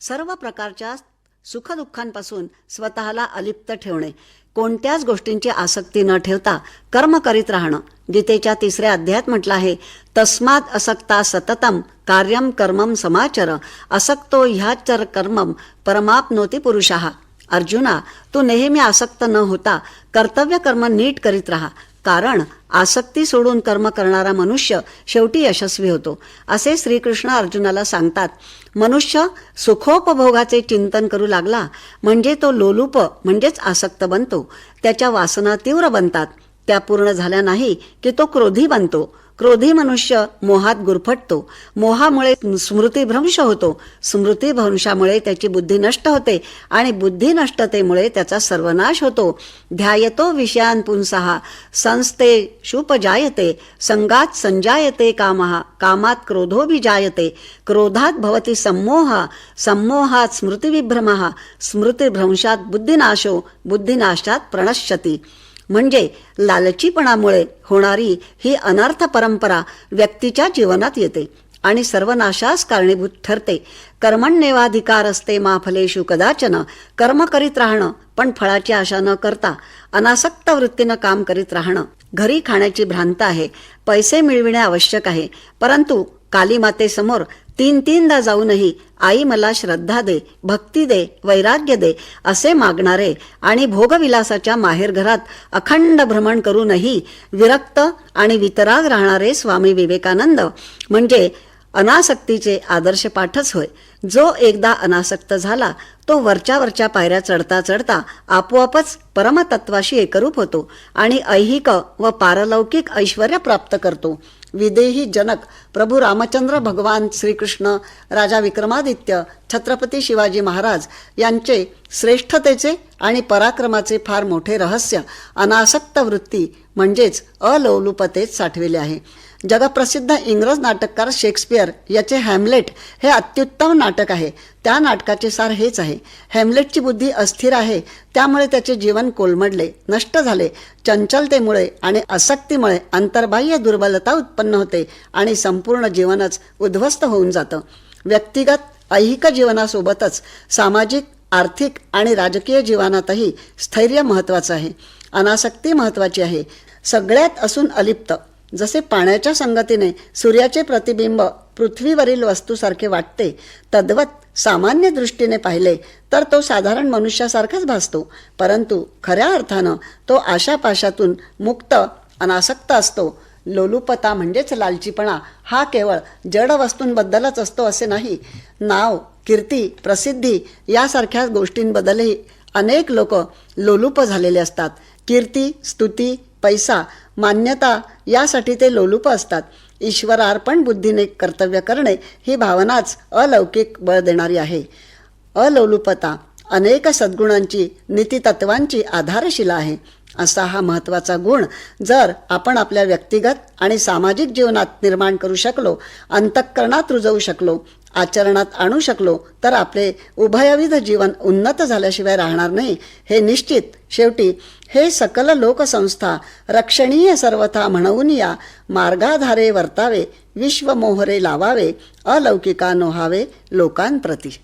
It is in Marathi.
सर्व प्रकारच्या सुखदुःखांपासून स्वतःला अलिप्त ठेवणे. कोणत्याच गोष्टींची आसक्ती न ठेवता कर्म करीत राहणं. गीतेच्या तिसऱ्या अध्यायात म्हटलं आहे तस्मात असक्ता सततम कार्यम कर्मम समाचर. असक्तो ह्याचर कर्मम परमाप्नोती पुरुषाहा अर्जुना तू नेहमी आसक्त न होता कर्तव्य कर्म नीट करीत राहा. कारण आसक्ती सोडून कर्म करणारा मनुष्य शेवटी यशस्वी होतो. असे श्रीकृष्ण अर्जुनाला सांगतात मनुष्य सुखोपभोगाचे चिंतन करू लागला म्हणजे तो लोलूप म्हणजेच आसक्त बनतो. त्याच्या वासना तीव्र बनतात. त्या पूर्ण झाल्या नाही की तो क्रोधी बनतो. क्रोधी मनुष्य मोहात गुरफटतो. मोहामुळे स्मृतीभ्रंश होतो. स्मृतीभ्रंशामुळे त्याची बुद्धी नष्ट होते आणि बुद्धी नष्टतेमुळे त्याचा सर्वनाश होतो. ध्यायतो विषयान पुंसहा संस्थे शुपजायते संगात संजायते कामहा कामात क्रोधो जायते क्रोधात भवती सम्मोहा संमोहात स्मृतिविभ्रमहा स्मृतिभ्रंशात बुद्धिनाशो बुद्धिनाशात प्रणश्यती. म्हणजे लालचीपणामुळे होणारी ही अनर्थ परंपरा व्यक्तीच्या जीवनात येते आणि सर्वनाशास कारणीभूत ठरते. कर्मण्येवाधिकार असते मा फलेषु कदाचन. कर्म करीत राहणं पण फळाची आशा न करता अनासक्त वृत्तीनं काम करीत राहणं. घरी खाण्याची भ्रांत आहे. पैसे मिळविणे आवश्यक आहे. परंतु कालीमातेसमोर तीन तीनदा जाऊनही आई मला श्रद्धा दे भक्ती दे वैराग्य दे असे मागणारे आणि भोगविलासाच्या माहेरघरात अखंड भ्रमण करूनही विरक्त आणि वितराग राहणारे स्वामी विवेकानंद म्हणजे अनासक्तीचे आदर्श पाठच होय. जो एकदा अनासक्त झाला तो वरच्या वरच्या पायऱ्या चढता चढता आपोआपच परमतत्वाशी एकरूप होतो आणि ऐहिक व पारलौकिक ऐश्वर प्राप्त करतो. विदेही जनक प्रभू रामचंद्र भगवान श्रीकृष्ण राजा विक्रमादित्य छत्रपती शिवाजी महाराज यांचे श्रेष्ठतेचे आणि पराक्रमाचे फार मोठे रहस्य अनासक्त वृत्ती म्हणजेच अलौलुपतेत साठविले आहे. जगप्रसिद्ध इंग्रज नाटककार शेक्सपियर याचे हॅमलेट हे अत्युत्तम नाटक आहे. त्या नाटकाचे सार हेच आहे. हॅमलेटची बुद्धी अस्थिर आहे त्यामुळे त्याचे जीवन कोलमडले नष्ट झाले. चंचलतेमुळे आणि आसक्तीमुळे अंतर्बाह्य दुर्बलता उत्पन्न होते आणि संपूर्ण जीवनच उद्ध्वस्त होऊन जातं. व्यक्तिगत ऐहिक जीवनासोबतच सामाजिक आर्थिक आणि राजकीय जीवनातही स्थैर्य महत्त्वाचं आहे. अनासक्ती महत्त्वाची आहे. सगळ्यात असून अलिप्त. जसे पाण्याच्या संगतीने सूर्याचे प्रतिबिंब पृथ्वीवरील वस्तूसारखे वाटते. तद्वत सामान्य दृष्टीने पाहिले तर तो साधारण मनुष्यासारखाच भासतो. परंतु खऱ्या अर्थानं तो आशापाशातून मुक्त अनासक्त असतो. लोलुपता म्हणजेच लालचीपणा हा केवळ जड वस्तूंबद्दलच असतो असे नाही. नाव कीर्ती प्रसिद्धी यासारख्या गोष्टींबद्दलही अनेक लोक लोलुप झालेले असतात. कीर्ती स्तुती पैसा मान्यता यासाठी ते लोलुप असतात. ईश्वरार्पण बुद्धीने कर्तव्य करणे ही भावनाच अलौकिक बळ देणारी आहे. अलौलुपता अनेक सद्गुणांची नीतितत्वांची आधारशिला आहे. असा हा महत्त्वाचा गुण जर आपण आपल्या व्यक्तिगत आणि सामाजिक जीवनात निर्माण करू शकलो अंतःकरणात रुजवू शकलो आचरणात आणू शकलो तर आपले उभयविध जीवन उन्नत झाल्याशिवाय राहणार नाही. हे निश्चित. शेवटी हे सकल लोकसंस्था रक्षणीय सर्वथा म्हणून या मार्गाधारे वर्तावे विश्वमोहरे लावावे अलौकिका नोहावे लोकांप्रती.